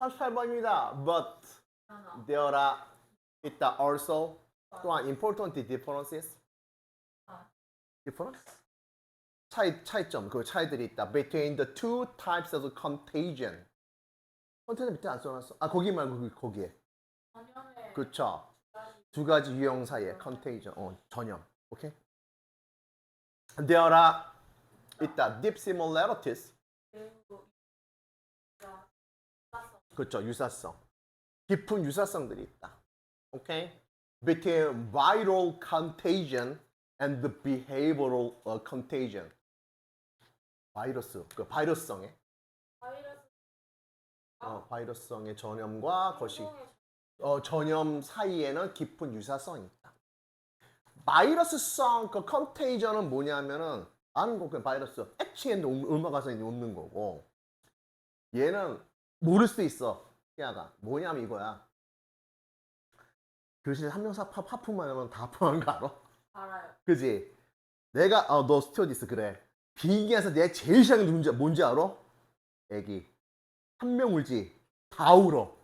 38번입니다. But there are 있다 also 또한 important differences. 아. difference? 차이 차이점 그 차이들이 있다. between the two types of contagion. 컨테이저 밑에 안 써놨어? 아 거기 말고 거기. 전염의 그쵸. 두 가지 유형 사이에 contagion. 어 전염. 오케이. There are 있다 deep similarities. 그렇죠. 유사성. 깊은 유사성들이 있다. 오케이? Between viral contagion and the behavioral uh, contagion. 바이러스, 그 바이러스성의 바이러스 어, 바이러스성의 전염과 것이 어, 전염 사이에는 깊은 유사성이 있다. 바이러스성 그 컨테이전은 뭐냐면은 아는 거 그냥 바이러스 액치했는데 얼마 가서 없는 거고 얘는 모를 수 있어. 희아가 뭐냐면 이거야. 교실에 한 명사 파 하품만 하면 다 아프는 거 알아? 알아요. 그지? 내가 어, 너 스튜어디스 그래. 비행기에서 내가 제일 싫어하는 게 뭔지, 뭔지 알아? 애기. 한 명 울지. 다 울어.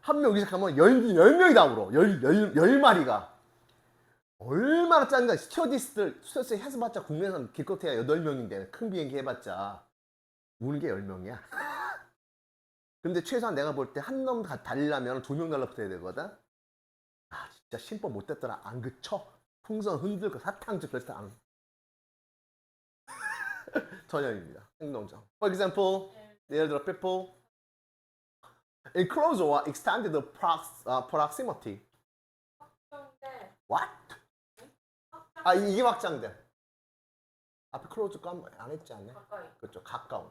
한 명 시작하면 열, 열 명이 다 울어. 열, 열, 열 마리가. 얼마나 짠가. 스튜어디스들, 스튜어디스 해서 봤자 국내에서 기껏해야 여덟 명인데 큰 비행기 해봤자 우는 게 열 명이야. 근데 최소한 내가 볼 때 한 놈 달리려면 두 명 달라붙어야 되거든. 아 진짜 심법 못됐더라. 안 그쳐? 풍선 흔들고 사탕즙 그랬을 때안 전형입니다. 행동정. For example, 예를 들어 people in close or extended prox, uh, proximity. What? 아 이- 이게 확장돼. 앞에 close 안 했지? 가까이 그렇죠. 가까운.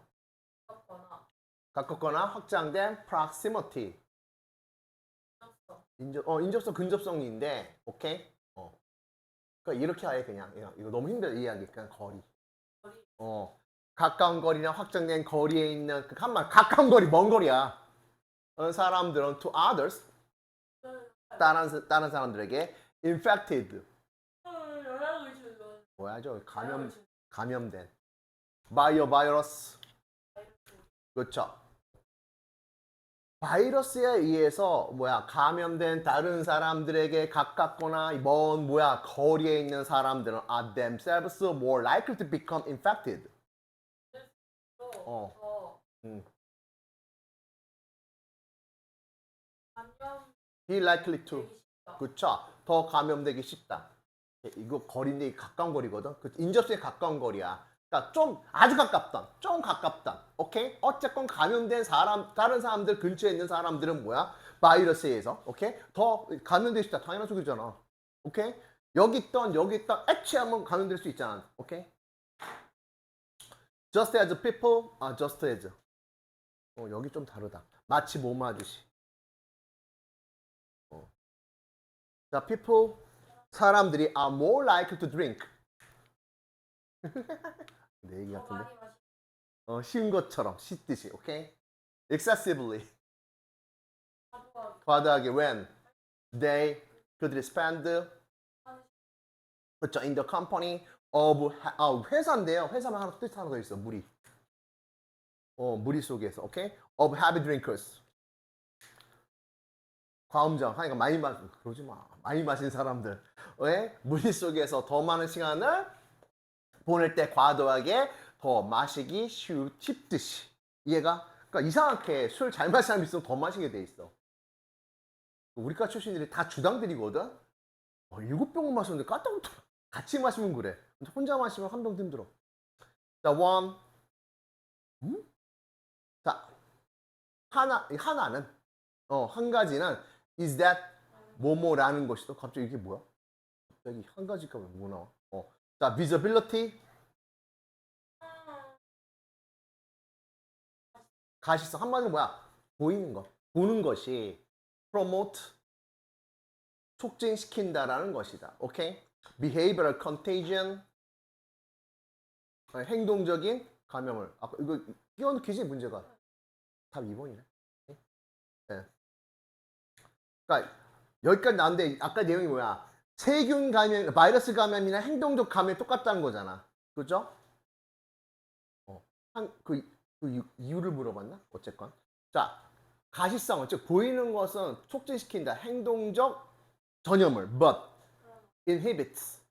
가깝거나 확장된 proximity. 인접, 어, 인접성, 근접성인데, 오케이? 어. 그러니까 이렇게 아예 그냥, 이거, 너무 힘들어 이해하기. 그냥 거리. 어. 가까운 거리나 확장된 거리에 있는, 그, 한말 가까운 거리, 먼 거리야. 어, 사람들은 to others, 다른, 사- 다른 사람들에게 infected. 뭐야, 저 감염, 감염된. 바이오 바이러스. 그렇죠. 바이러스에 의해서 뭐야 감염된 다른 사람들에게 가깝거나 먼 뭐야 거리에 있는 사람들은 are themselves more likely to become infected. 어. 더 음. 감염 Be likely to. 그쵸? 더 감염되기 쉽다. 이거 거리인데 가까운 거리거든. 그 인접성에 가까운 거리야. 그러니까 좀 아주 가깝다. 좀 가깝다. 오케이? 어쨌건 감염된 사람, 다른 사람들 근처에 있는 사람들은 뭐야? 바이러스에 의해서. 오케이? 더 감염되기 쉽다. 당연한 소리잖아. 오케이? 여기 있던 여기 있던 액취하면 감염될 수 있잖아. 오케이? Just as people, 아, just as. 어, 여기 좀 다르다. 마치 몸하듯이. 어. 자, people, 사람들이 are more likely to drink. 내 얘기 더 같은데? 어, 쉬운 것처럼 씻듯이, 오케이? excessively, 과도하게 when they could spend 그렇죠, in the company of 아, 회사인데요. 회사만 하나 뜻 하나 더 있어. 무리. 어, 무리 속에서, 오케이? of heavy drinkers. 과음정 하니까 많이 마 그러지 마. 많이 마신 사람들. 왜? 무리 속에서 더 많은 시간을 보낼 때 과도하게 더 마시기 쉬우 쉽듯이. 이해가? 그러니까 이상하게 술 잘 마시는 사람 있으면 더 마시게 돼 있어. 우리과 출신들이 다 주당들이거든. 어, 일곱 병을 마셨는데 까딱부터 같이 마시면 그래. 혼자 마시면 한병 힘들어. 자, one. 음? 자, 하나, 이 하나는, 어, 한 가지는 is that 뭐뭐라는 것이다. 갑자기 이게 뭐야? 갑자기 한 가지가 뭐 나와? 어, 자, visibility. 가시성 한마디로 뭐야? 보이는 것, 보는 것이 promote 촉진시킨다라는 것이다. 오케이? behavioral contagion 어, 행동적인 감염을 아까 이거 끼워넣기지 문제가 답 2번이네. 네. 그러니까 여기까지 나왔는데 아까 내용이 뭐야? 세균 감염, 바이러스 감염이나 행동적 감염이 똑같다는 거잖아. 그죠? 어, 한, 그, 그 이유- 이유를 물어봤나? 어쨌건. 자, 가시성, 즉 보이는 것은 촉진시킨다. 행동적 전염을 but inhibits.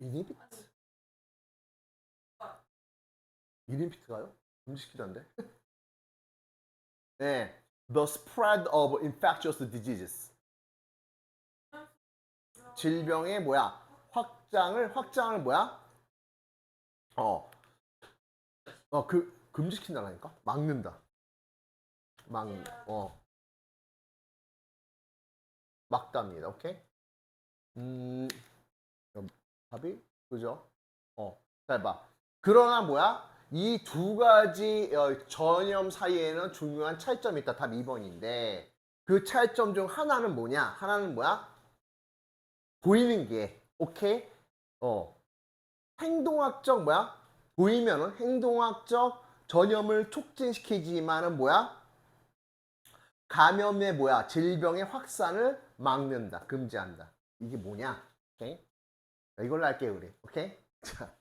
inhibits? inhibit가요? 금지시키던데. 네. The spread of infectious diseases. 질병의 뭐야? 확장을 확장을 뭐야? 어. 어, 그 금지시킨다라니까? 막는다. 막 어. 막답니다. 오케이? 음. 답이 그죠? 어. 잘 봐. 그러나 뭐야? 이 두 가지 어, 전염 사이에는 중요한 차이점이 있다. 답 2번인데 그 차이점 중 하나는 뭐냐? 하나는 뭐야? 보이는 게 오케이? 어. 행동학적 뭐야? 보이면은 행동학적 전염을 촉진시키지만은 뭐야? 감염의 뭐야? 질병의 확산을 막는다. 금지한다. 이게 뭐냐? 오케이? 자, 이걸로 할게요, 우리. 오케이? 자.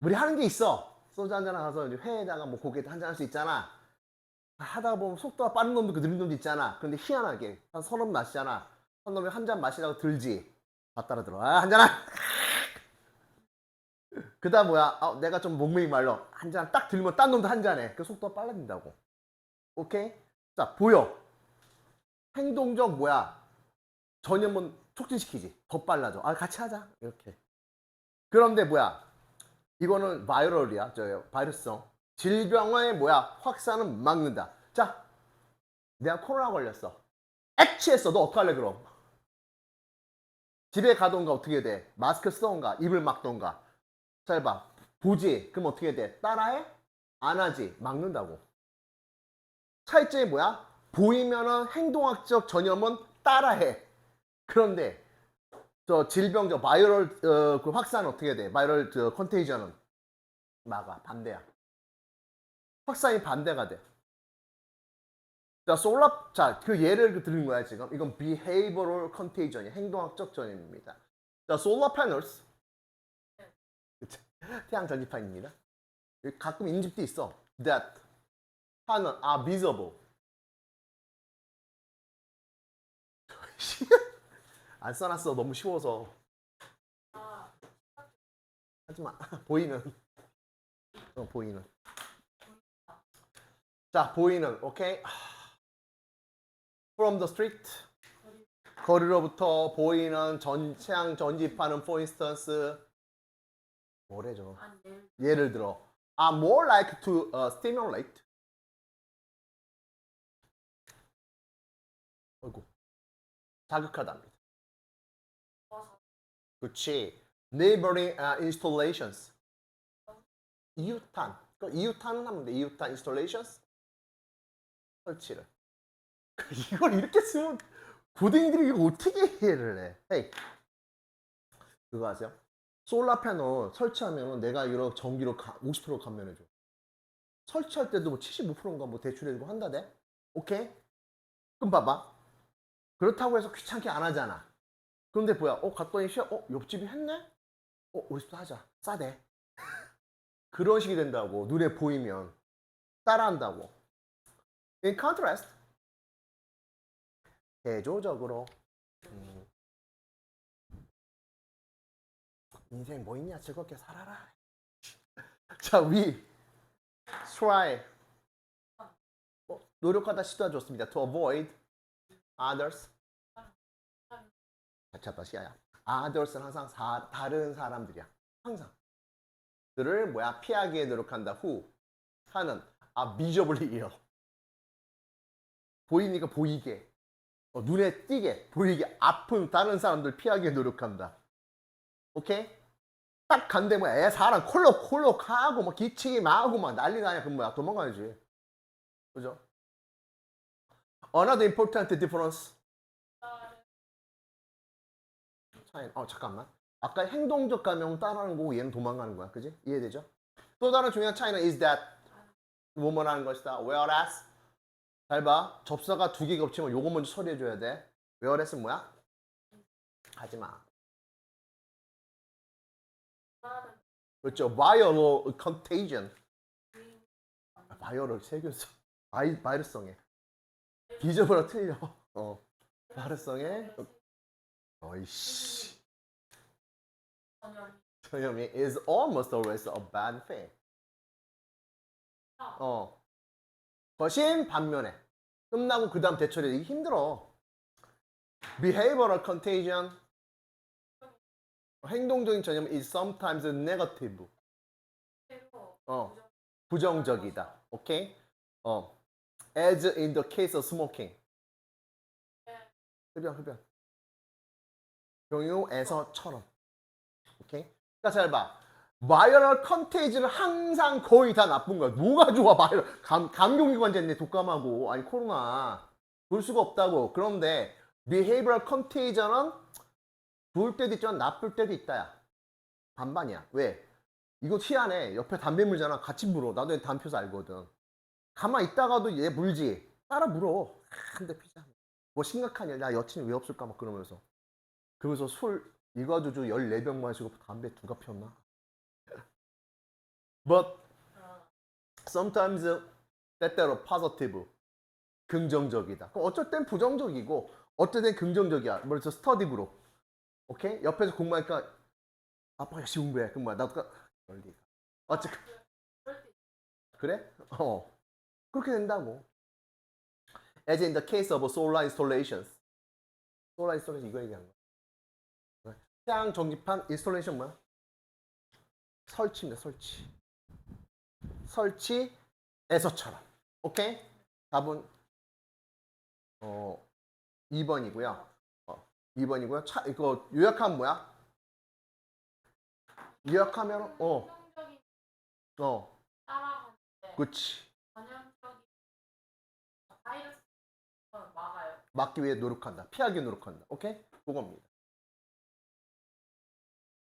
우리 하는 게 있어. 소주 한잔 이제 회에다가 뭐 고기 한잔 할 수 있잖아. 하다 보면 속도가 빠른 놈도 그 느린 놈도 있잖아. 근데 희한하게 한번 마시잖아. 한 놈이 한 잔 마시라고 들지. 다 따라 들어. 아, 한 잔. 그다음 뭐야? 아, 내가 좀 목매이 말러. 한잔 딱 들면 딴 놈도 한 잔해. 그 속도가 빨라진다고. 오케이? 자, 보여. 행동적 뭐야? 전염은 촉진시키지. 더 빨라져. 아, 같이 하자. 이렇게. 그런데 뭐야? 이거는 바이럴이야. 저 바이러스성. 질병의 뭐야? 확산은 막는다. 자, 내가 코로나 걸렸어. 액취했어. 너 어떡할래 그럼? 집에 가던가 어떻게 돼? 마스크 쓰던가 입을 막던가. 잘 봐. 보지. 그럼 어떻게 돼? 따라해? 안 하지. 막는다고. 차이점이 뭐야? 보이면은 행동학적 전염은 따라해. 그런데 저 질병적 바이럴 어, 그 확산 어떻게 돼? 바이럴 저 컨테이전은 막아 반대야. 확산이 반대가 돼. 자, 솔라 자, 그 예를 드린 거야, 지금. 이건 behavioral contagion이 행동학적 전염입니다. 자, panels. 그쵸? 태양 전지판입니다. 가끔 인집도 있어. that 하는 are visible. 안 써놨어. 너무 쉬워서. 아, 하지마. 보이는. 어, 보이는. 자, 보이는. 오케이. From the street. 거리로부터 보이는 전체양 전지파는 for instance 뭐래죠? 예를 들어 are more like to uh, stimulate 어이구 자극하답니다. 그렇지. neighboring uh, installations 이웃탄 그 이웃탄은 하면 돼. 이웃탄 installations 설치를 이걸 이렇게 쓰면 고등이들이 이거 어떻게 이해를 해? 헤이 그거 아세요? 솔라 패널 설치하면 내가 이런 전기로 50% 감면해줘. 설치할 때도 뭐 75%인가 뭐 대출해주고 한다대? 오케이? 그럼 봐봐. 그렇다고 해서 귀찮게 안 하잖아. 그런데 뭐야? 어, 갔더니 시야, 어, 옆집이 했네? 어, 우리 집도 하자. 싸대. 그런 식이 된다고. 눈에 보이면. 따라한다고. In contrast, 대조적으로. 음, 인생 뭐 있냐? 즐겁게 살아라. 자, 위. try. 어, 노력하다 시도해 줬습니다. To avoid others. 같이 합다 시 야야. others는 항상 사- 다른 사람들이야. 항상. 그를 뭐야 피하기에 노력한다. 후 하는 아 미저블리이요. 보이니까 보이게 어, 눈에 띄게 보이게 아픈 다른 사람들 피하기에 노력한다. 오케이? 딱 간데 뭐야 애 사람 콜록콜록 하고 막 기치기 마고 막 난리 나냐 그럼 뭐야 도망가야지. 그죠? Another important difference 차이. 어 잠깐만. 아까 행동적 감염 따라하는 거고 얘는 도망가는 거야, 그지? 이해되죠? 또 다른 중요한 차이는 is that 뭐뭐라는 것이다. Whereas 잘 봐. 접사가 두 개 겹치면 요거 먼저 처리해 줘야 돼. Whereas은 뭐야? 하지 마. 그렇죠. Viral contagion. 아, viral 세개 써. 바이, 바이러성에. 비저보다 틀려. 어. 바이러성에. 어이씨. 전염. 전염이 is almost always a bad thing. 어. 거신 반면에 끝나고 그 다음 대처되기 힘들어. Behavioral contagion 행동적인 전염 is sometimes negative. 어. 부정적이다. 오케이? 어. As in the case of smoking. 흡연, 흡연. 경유에서처럼. 오케이? 그러니까 잘 봐. 바이럴 컨테이지는 항상 거의 다 나쁜 거야. 뭐가 좋아, 바이럴. 감, 감염기관지인데 독감하고, 아니, 코로나. 볼 수가 없다고. 그런데, behavioral contagion은 좋을 때도 있지만 나쁠 때도 있다 야. 반반이야. 왜? 이거 희한해. 옆에 담배 물잖아. 같이 물어. 나도 피워서 알거든. 가만 있다가도 얘 물지. 따라 물어. 한대 피자. 뭐 심각한 일. 나 여친이 왜 없을까? 막 그러면서. 그러면서 술 이과주주 14병 마시고 담배 두가 피웠나? But 어, sometimes 때때로 positive. 긍정적이다. 그럼 어쩔 땐 부정적이고 어쩔 땐 긍정적이야. 뭐래서 스터디 그룹. 오케이? 옆에서 공부하니까 아빠 열심히 공부해. 그럼 뭐야? 나도. 어째 그럴 때 그래? 어. 그렇게 된다고. As in the case of solar installations. solar installation 이거 얘기하는 거야. 태양 전기판 인스톨레이션 뭐야? 설치입니다. 설치. 설치에서처럼. 오케이? 답은 어 2번이고요. 어, 2번이고요. 차 이거 요약하면 뭐야? 요약하면 어. 어. 바이러스 막아요. 막기 위해 노력한다. 피하기 위해 노력한다. 오케이? 그겁니다.